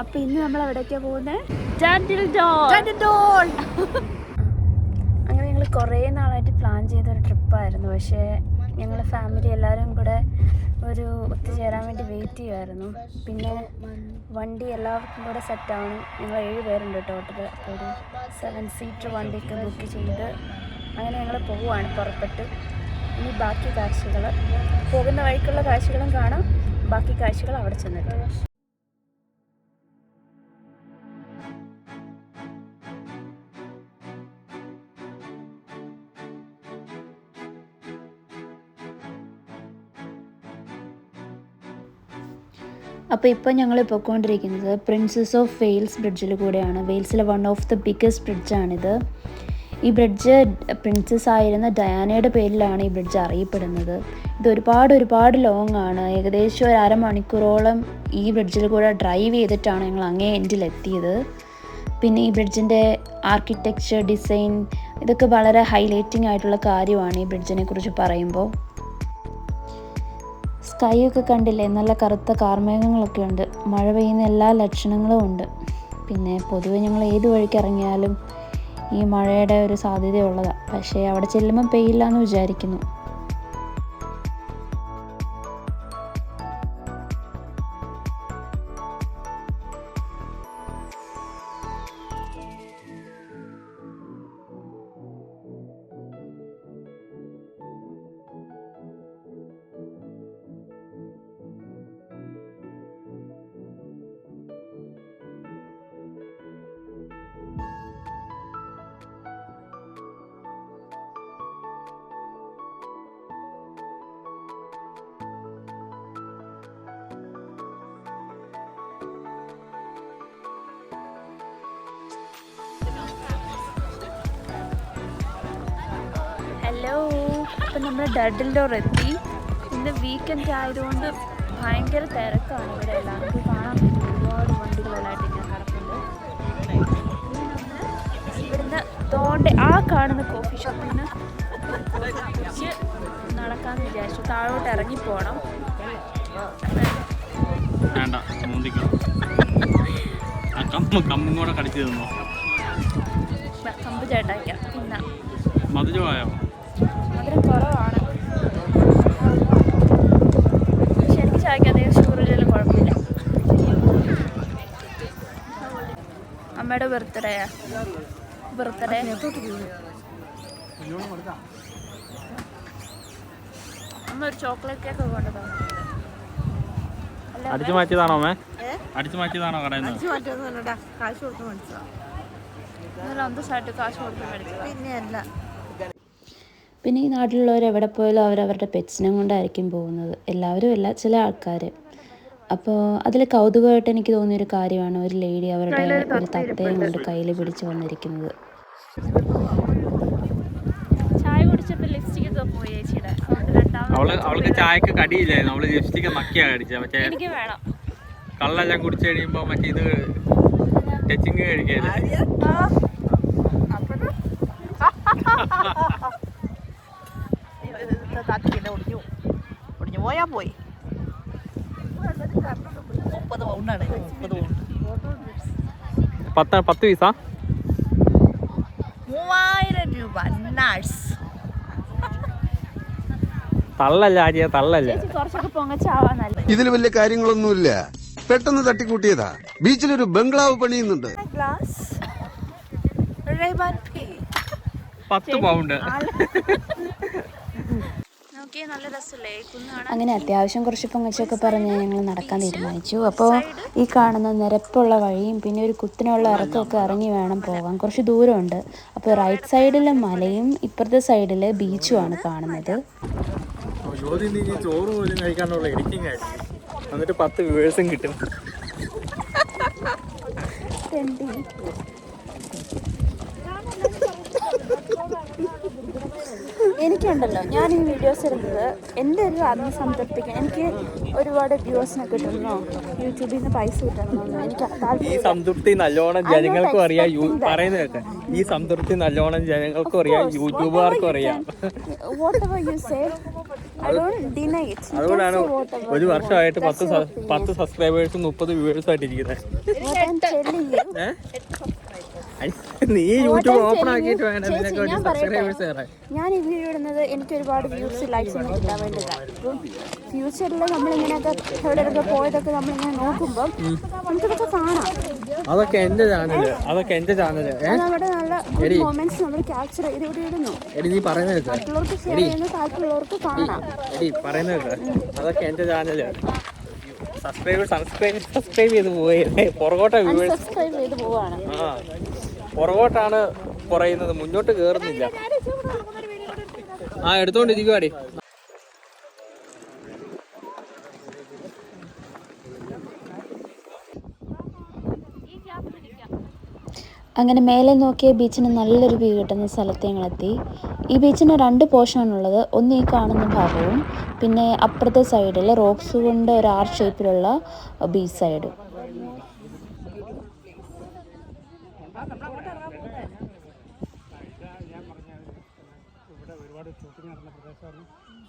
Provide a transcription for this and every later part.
അപ്പൊ ഇന്ന് നമ്മൾ എവിടേക്കാ പോകുന്നത് അങ്ങനെ ഞങ്ങൾ കുറേ നാളായിട്ട് പ്ലാൻ ചെയ്ത ഒരു ട്രിപ്പായിരുന്നു പക്ഷേ ഞങ്ങൾ ഫാമിലി എല്ലാവരും കൂടെ ഒരു ഒത്തുചേരാൻ വേണ്ടി വെയിറ്റ് ചെയ്യുമായിരുന്നു പിന്നെ വണ്ടി എല്ലാവർക്കും കൂടെ സെറ്റാവണം ഞങ്ങൾ ഏഴ് പേരുണ്ട് ടോട്ടൽ ഒരു സെവൻ സീറ്റർ വണ്ടിയൊക്കെ ബുക്ക് ചെയ്ത് അങ്ങനെ ഞങ്ങൾ പോവുകയാണ് പുറപ്പെട്ട്. ഇനി ബാക്കി കാഴ്ചകൾ പോകുന്ന വഴിക്കുള്ള കാഴ്ചകളും കാണാം. ബാക്കി കാഴ്ചകൾ അവിടെ ചെന്നിട്ട് അപ്പോൾ ഇപ്പോൾ ഞങ്ങൾ പോയിക്കൊണ്ടിരിക്കുന്നത് പ്രിൻസസ് ഓഫ് വെയിൽസ് ബ്രിഡ്ജിൽ കൂടെയാണ്. വെയിൽസിലെ വൺ ഓഫ് ദ ബിഗ്ഗസ്റ്റ് ബ്രിഡ്ജാണിത് ഈ ബ്രിഡ്ജ് പ്രിൻസസ് ആയിരുന്ന ഡയാനയുടെ പേരിലാണ് ഈ ബ്രിഡ്ജ് അറിയപ്പെടുന്നത്. ഇത് ഒരുപാട് ഒരുപാട് ലോങ് ആണ്. ഏകദേശം ഒരു അരമണിക്കൂറോളം ഈ ബ്രിഡ്ജിൽ കൂടെ ഡ്രൈവ് ചെയ്തിട്ടാണ് ഞങ്ങൾ അങ്ങേ എൻഡിലെത്തിയത് പിന്നെ ഈ ബ്രിഡ്ജിന്റെ ആർക്കിടെക്ചർ ഡിസൈൻ ഇതൊക്കെ വളരെ ഹൈലൈറ്റിംഗ് ആയിട്ടുള്ള കാര്യമാണ് ഈ ബ്രിഡ്ജിനെ കുറിച്ച് പറയുമ്പോൾ. സ്കൈ ഒക്കെ കണ്ടില്ലേ? നല്ല കറുത്ത കാർമേഘങ്ങളൊക്കെ ഉണ്ട്. മഴ പെയ്യുന്ന എല്ലാ ലക്ഷണങ്ങളും ഉണ്ട്. പിന്നെ പൊതുവെ ഞങ്ങൾ ഏത് വഴിക്ക് ഇറങ്ങിയാലും ഈ മഴയുടെ ഒരു സാധ്യതയുള്ളതാണ് പക്ഷേ അവിടെ ചെല്ലുമ്പോൾ പെയ്യില്ല എന്ന് വിചാരിക്കുന്നു. ഹലോ ഇപ്പം നമ്മൾ ഡഡിൽ ഡോർ എത്തി. ഇന്ന് വീക്കെൻഡ് ആയതുകൊണ്ട് ഭയങ്കര തിരക്കാണ് ഇവിടെ എല്ലാം നമുക്ക് കാണാൻ പറ്റും ഒരുപാട് വണ്ടികളെല്ലാമായിട്ട് ഇങ്ങനെ കിടപ്പുണ്ട് ഇവിടുന്ന് തോണ്ട ആ കാണുന്ന കോഫി ഷോപ്പിൽ നിന്ന് കുറച്ച് നടക്കാമെന്ന് വിചാരിച്ചു. താഴോട്ട് ഇറങ്ങി പോകണം വേണ്ട കമ്പ് കമ്പും കൂടെ കടിച്ചു തന്നോ. കമ്പ് മധുരമായോ മധുരം കുറവാണ് പക്ഷെ എനിക്ക് ചായക്ക് അധികം ഷുഗറില്ലെങ്കിലും കുഴപ്പമില്ല അമ്മയുടെ ബർത്ത്ഡേയാ ബർത്ത്ഡേ അമ്മ ഒരു ചോക്ലേറ്റ് കേക്ക് കൊണ്ട് അടിച്ചു മാറ്റിയതാണോ അമ്മേ? അടിച്ചു മാറ്റിയതാണോ കടയിൽ നിന്ന് കാശ് കൊടുത്ത് അന്തസ്സായിട്ട് കാശ് കൊടുത്ത് മേടിച്ചതാ. പിന്നെ അല്ല പിന്നെ ഈ നാട്ടിലുള്ളവർ എവിടെ പോയാലും അവരവരുടെ പെറ്റ്സിനെ കൊണ്ടായിരിക്കും പോകുന്നത്. എല്ലാവരും അല്ല ചില ആൾക്കാർ അപ്പോൾ അതിൽ കൗതുകമായിട്ട് എനിക്ക് തോന്നിയൊരു കാര്യമാണ് ഒരു ലേഡി അവരുടെ ഒരു തത്തയും കൊണ്ട് കയ്യിൽ പിടിച്ച് വന്നിരിക്കുന്നത് അവൾ അവൾക്ക് ചായക്ക് കടിയില്ലായിരുന്നു അവൾ ലിപ്സ്റ്റിക്ക് നക്കിയാ കടിച്ചത് മറ്റേ എനിക്ക് വേണം കള്ളെല്ലാം കുടിച്ചു കഴിയുമ്പോ മറ്റേ ഇത് ടച്ചിങ് കഴിക്കല്ലേ താത്തിക്കില്ല ഒടിഞ്ഞു ഒടിഞ്ഞു പോയാ പോയി മുപ്പത് പൗണ്ടാണ്. മുപ്പത് പൗണ്ട്. പത്ത് പത്ത് പീസാ? മൂവായിരം രൂപ. നഴ്സ്. തള്ളല്ല ആര്യ തള്ളല്ല? ഇതിൽ വലിയ കാര്യങ്ങളൊന്നുമില്ല. പെട്ടെന്ന് തട്ടിക്കൂട്ടിയതാ. ബീച്ചിലൊരു ബംഗ്ലാവ് പണിയുന്നുണ്ട്. പത്ത് പൗണ്ട് നോക്കിയേ നല്ല രസമല്ലേ കുന്നാണ് അങ്ങനെ അത്യാവശ്യം കുറച്ച് പൊങ്ങച്ചൊക്കെ പറഞ്ഞ് ഞങ്ങൾ നടക്കാൻ തീരുമാനിച്ചു. അപ്പോൾ ഈ കാണുന്ന നിരപ്പുള്ള വഴിയും പിന്നെ ഒരു കുത്തിനുള്ള ഇറക്കമൊക്കെ ഇറങ്ങി വേണം പോകാൻ. കുറച്ച് ദൂരമുണ്ട്. അപ്പോൾ റൈറ്റ് സൈഡിൽ മലയും ഇപ്പുറത്തെ സൈഡിൽ ബീച്ചുമാണ് കാണുന്നത്. ചോദ്യം നീ ചോറ് പോലും കഴിക്കാനുള്ള എഡിറ്റിംഗ് ആയിരിക്കും എന്നിട്ട് പത്ത് വ്യൂവേഴ്സും കിട്ടും. എനിക്കുണ്ടല്ലോ ഞാൻ ഈ വീഡിയോസ് ഇടുന്നത് എന്റെ ഒരു ആത്മസംതൃപ്തിക്ക് എനിക്ക് ഒരുപാട് വ്യൂവേഴ്സിനെ കിട്ടണമോ യൂട്യൂബിൽ നിന്ന് പൈസ കിട്ടണമെന്നോ എനിക്ക് ഈ സംതൃപ്തി നല്ലോണം ജനങ്ങൾക്കും അറിയാം. പറയുന്നത് കേട്ടെ ഈ സംതൃപ്തി നല്ലോണം ജനങ്ങൾക്കും അറിയാം. യൂട്യൂബുകാർക്കും അറിയാം. അതുകൊണ്ടാണ് ഒരു വർഷമായിട്ട് പത്ത് പത്ത് സബ്സ്ക്രൈബേഴ്സും മുപ്പത് വ്യൂവേഴ്സും ആയിട്ട് ഇരിക്കുന്നത് ഏ? ഐ, നീ യൂട്യൂബ് ഓപ്പൺ ആക്കിയിട്ട് വേണം നിനക്ക് ഒരു സബ്സ്ക്രൈബേഴ്സ് കയറാൻ ഞാൻ ഈ വീഡിയോ ഇടുന്നത് എനിക്ക് ഒരുപാട് വ്യൂസ് ലൈക്സ് ഒന്നും കിട്ടാൻ വേണ്ടിയിട്ടാണ് അപ്പം ഫ്യൂച്ചറിൽ നമ്മളിങ്ങനെയൊക്കെ എവിടെയൊക്കെ പോയതൊക്കെ നമ്മളിങ്ങനെ നോക്കുമ്പോൾ നമുക്കിതൊക്കെ കാണാം. അതൊക്കെ എന്റെ ചാനൽ അതൊക്കെ എന്റെ ചാനൽ. അവിടെ നമ്മുടെ നല്ല ഗുഡ് മൊമെന്റ്സ് നമ്മൾ ക്യാപ്ചർ ചെയ്ത് ഇവിടെ ഇടുന്നു. എടി നീ പറയുന്നത് മറ്റുള്ളവർക്ക് ഷെയർ ചെയ്യുന്ന താല്പര്യമുള്ളവർക്ക് കാണാം. എടി പറയുന്നത് അതൊക്കെ എന്റെ ചാനൽ. സബ്സ്ക്രൈബ് സബ്സ്ക്രൈബ് സബ്സ്ക്രൈബ് ചെയ്ത് പോയി പുറകോട്ട വ്യൂവേഴ്സ് സബ്സ്ക്രൈബ് ചെയ്ത് പോവാണ് ആ. പുറകോട്ടാണ് കുറയുന്നത് മുന്നോട്ട് കേറുന്നില്ല. ആ എടുത്തോണ്ടിരിക്കുവാടി അങ്ങനെ മേലെ നോക്കിയ ബീച്ചിന് നല്ലൊരു വ്യൂ കിട്ടുന്ന സ്ഥലത്ത് ഞങ്ങളെത്തി. ഈ ബീച്ചിന് രണ്ട് പോർഷനാണുള്ളത് ഒന്ന് ഈ കാണുന്ന ഭാഗവും പിന്നെ അപ്പുറത്തെ സൈഡിൽ റോക്സ് കൊണ്ട് ഒരു ആർ ഷേപ്പിലുള്ള ബീച്ച് സൈഡും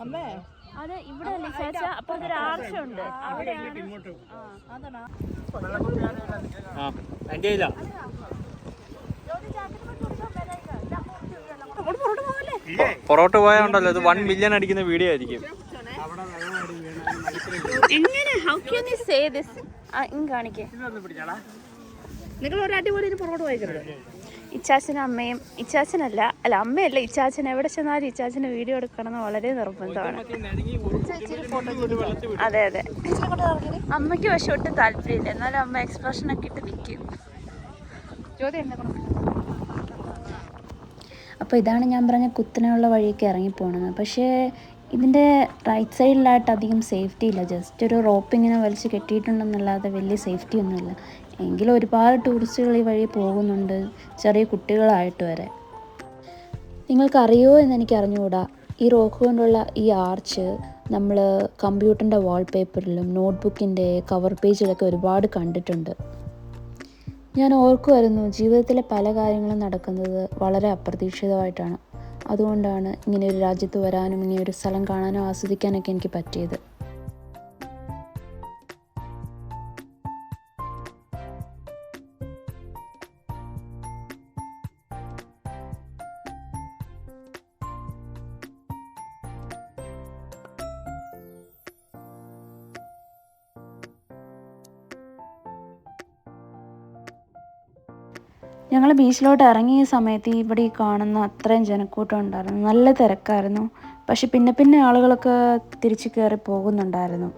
അമ്മേ. അതെ ഇവിടെ അപ്പുറത്തൊരു ആർച്ചുണ്ട് ആ എന്റെ ഇല്ല പൊറോട്ട് പോയാണ്ടല്ലോ ഇത് വൺ മില്യൺ അടിക്കുന്ന വീഡിയോ ആയിരിക്കും. എങ്ങനെ? How can you say this ഇങ്ങ് കാണിക്കേ. നിങ്ങൾ ഒരു അടിപൊളി ഇച്ചാച്ചനും അമ്മയും ഇച്ചാച്ചനല്ല അല്ല അമ്മയല്ല ഇച്ചാച്ചൻ. എവിടെ ചെന്നാലും ഇച്ചാച്ചന് വീഡിയോ എടുക്കണമെന്ന് വളരെ നിർബന്ധമാണ്. അതെ അതെ. അമ്മയ്ക്ക് പക്ഷെ ഒട്ടും താല്പര്യമില്ല. എന്നാലും അമ്മ എക്സ്പ്രഷൻ ഒക്കെ ഇട്ട് നിൽക്കും. അപ്പോൾ ഇതാണ് ഞാൻ പറഞ്ഞ കുത്തനെയുള്ള വഴിയൊക്കെ ഇറങ്ങിപ്പോണത്. പക്ഷേ ഇതിന്റെ റൈറ്റ് സൈഡിലായിട്ട് അധികം സേഫ്റ്റി ഇല്ല. ജസ്റ്റ് ഒരു റോപ്പ് ഇങ്ങനെ വലിച്ച് കെട്ടിയിട്ടുണ്ടെന്നല്ലാതെ വലിയ സേഫ്റ്റി ഒന്നുമില്ല. എങ്കിലും ഒരുപാട് ടൂറിസ്റ്റുകൾ ഈ വഴി പോകുന്നുണ്ട് ചെറിയ കുട്ടികളായിട്ട് വരെ. നിങ്ങൾക്കറിയോ എന്ന് എനിക്ക് അറിഞ്ഞുകൂടാ ഈ റോക്ക് കൊണ്ടുള്ള ഈ ആർച്ച് നമ്മൾ കമ്പ്യൂട്ടറിന്റെ വാൾപേപ്പറിലും നോട്ട്ബുക്കിന്റെ കവർ പേജിലൊക്കെ ഒരുപാട് കണ്ടിട്ടുണ്ട്. ഞാൻ ഓർക്കുമായിരുന്നു ജീവിതത്തിലെ പല കാര്യങ്ങളും നടക്കുന്നത് വളരെ അപ്രതീക്ഷിതമായിട്ടാണ്. അതുകൊണ്ടാണ് ഇങ്ങനെ ഒരു രാജ്യത്ത് വരാനും ഇങ്ങനെ ഒരു സ്ഥലം കാണാനും ആസ്വദിക്കാനൊക്കെ എനിക്ക് പറ്റിയത്. ഞങ്ങൾ ബീച്ചിലോട്ട് ഇറങ്ങിയ സമയത്ത് ഇവിടെ ഈ കാണുന്ന അത്രയും ജനക്കൂട്ടം ഉണ്ടായിരുന്നു. നല്ല തിരക്കായിരുന്നു. പക്ഷെ പിന്നെ പിന്നെ ആളുകളൊക്കെ തിരിച്ചു കയറി പോകുന്നുണ്ടായിരുന്നു.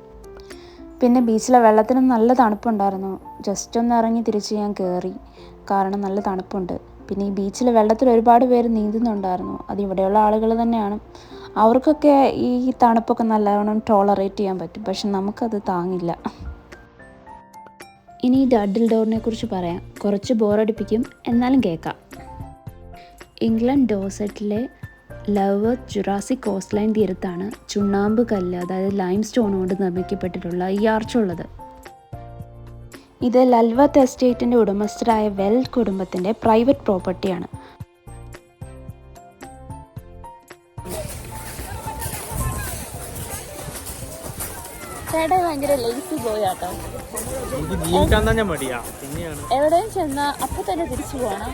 പിന്നെ ബീച്ചിലെ വെള്ളത്തിന് നല്ല തണുപ്പുണ്ടായിരുന്നു. ജസ്റ്റ് ഒന്ന് ഇറങ്ങി തിരിച്ച് ഞാൻ കയറി. കാരണം നല്ല തണുപ്പുണ്ട്. പിന്നെ ഈ ബീച്ചിലെ വെള്ളത്തിൽ ഒരുപാട് പേര് നീന്തുന്നുണ്ടായിരുന്നു. അത് ഇവിടെയുള്ള ആളുകൾ തന്നെയാണ്. അവർക്കൊക്കെ ഈ തണുപ്പൊക്കെ നല്ലവണ്ണം ടോളറേറ്റ് ചെയ്യാൻ പറ്റും. പക്ഷെ നമുക്കത് താങ്ങില്ല. ഇനി ഡഡിൽ ഡോറിനെ കുറിച്ച് പറയാം. കുറച്ച് ബോറടിപ്പിക്കും എന്നാലും കേൾക്കാം. ഇംഗ്ലണ്ട് ഡോസറ്റിലെ ലവ് ജുറാസി കോസ്റ്റ് ലൈൻ തീരത്താണ് ചുണ്ണാമ്പ് കല്ല് അതായത് ലൈം സ്റ്റോൺ കൊണ്ട് നിർമ്മിക്കപ്പെട്ടിട്ടുള്ള ഈ ആർച്ചുള്ളത് ഇത് ലൽവത്ത് എസ്റ്റേറ്റിന്റെ ഉടമസ്ഥരായ വെൽ കുടുംബത്തിന്റെ പ്രൈവറ്റ് പ്രോപ്പർട്ടിയാണ് ചേട്ടാ ഭയങ്കര ലേസി ബോയ് ആട്ടോ. ജീവിക്കാൻ തന്നെ മടിയാ. പിന്നെയാണ്. എവിടെയും ചെന്ന അപ്പൊ തന്നെ തിരിച്ചു പോകണം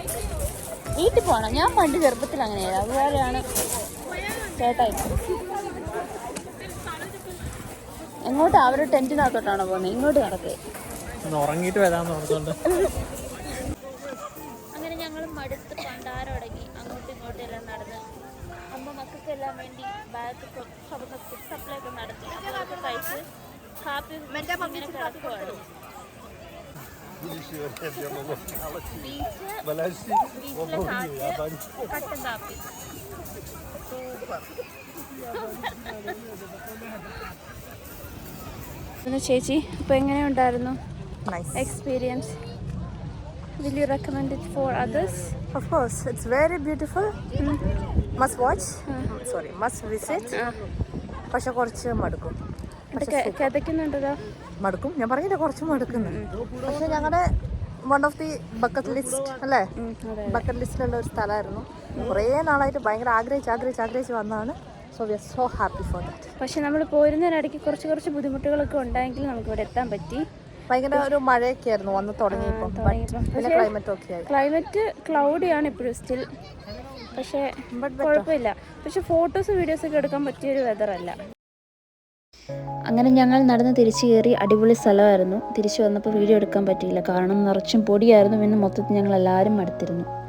വീട്ടിൽ പോകണം ഞാൻ പണ്ട് ചെറുപ്പത്തിൽ അങ്ങനെയായിരുന്നു. അതുപോലെയാണ് ചേട്ടായി. എങ്ങോട്ടാ? അവരുടെ ടെന്റിനകത്തോട്ടാണോ പോകുന്നത് ഇങ്ങോട്ട് നടക്കുക ഒന്ന് ഉറങ്ങിയിട്ട് വരാന്ന് ഓർത്തോണ്ട്. അങ്ങനെ ഞങ്ങൾ മടുത്ത് പണ്ടാരടങ്ങി. അങ്ങോട്ടും ഇങ്ങോട്ടും എല്ലാം നടന്ന്. അമ്മ മക്കൾക്കെല്ലാം വേണ്ടി ബാഗ് ഫുഡ് സപ്ലൈ ഒക്കെ നടത്തി. അതൊക്കെ കഴിച്ച് കാപ്പി ഇങ്ങനെ കിടക്കുവാണ് ബീച്ച് ബീച്ചിലെ കാറ്റ് കട്ടൻ കാപ്പി പിന്നെ ചേച്ചി അപ്പോൾ എങ്ങനെയുണ്ടായിരുന്നു? Experience will you recommend it for others of course it's very beautiful must watch sorry must visit പക്ഷെ കുറച്ച് മടുക്കും. മടുക്കും. ഞാൻ പറഞ്ഞില്ല കുറച്ച് മടുക്കുന്നു. പക്ഷെ ഞങ്ങളുടെ one of the bucket list അല്ലേ? ബക്കറ്റ് ലിസ്റ്റിലുള്ള ഒരു സ്ഥലമായിരുന്നു. കുറേ നാളായിട്ട് ഭയങ്കര ആഗ്രഹിച്ച് ആഗ്രഹിച്ച് ആഗ്രഹിച്ച് വന്നതാണ്. So we are so happy for that പക്ഷെ നമ്മൾ പോരുന്നതിനിടയ്ക്ക് കുറച്ച് കുറച്ച് ബുദ്ധിമുട്ടുകളൊക്കെ ഉണ്ടായെങ്കിൽ നമുക്ക് ഇവിടെ എത്താൻ പറ്റി. ഭയങ്കര ഒരു മഴയൊക്കെ ആയിരുന്നു വന്ന് തുടങ്ങിയപ്പോൾ. പിന്നെ ക്ലൈമറ്റ് ഒക്കെ ക്ലൈമറ്റ് ആണ് ഇപ്പോഴും സ്റ്റിൽ പക്ഷേ കുഴപ്പമില്ല. പക്ഷെ ഫോട്ടോസ് വീഡിയോസ് ഒക്കെ എടുക്കാൻ പറ്റിയൊരു വെതർ അല്ല. അങ്ങനെ ഞങ്ങൾ നടന്ന് തിരിച്ചു കയറി അടിപൊളി സ്ഥലമായിരുന്നു. തിരിച്ചു വന്നപ്പോൾ വീഡിയോ എടുക്കാൻ പറ്റിയില്ല. കാരണം നിറച്ചും പൊടിയായിരുന്നു. പിന്നെ മൊത്തത്തിൽ ഞങ്ങൾ എല്ലാവരും അടുത്തിരുന്നു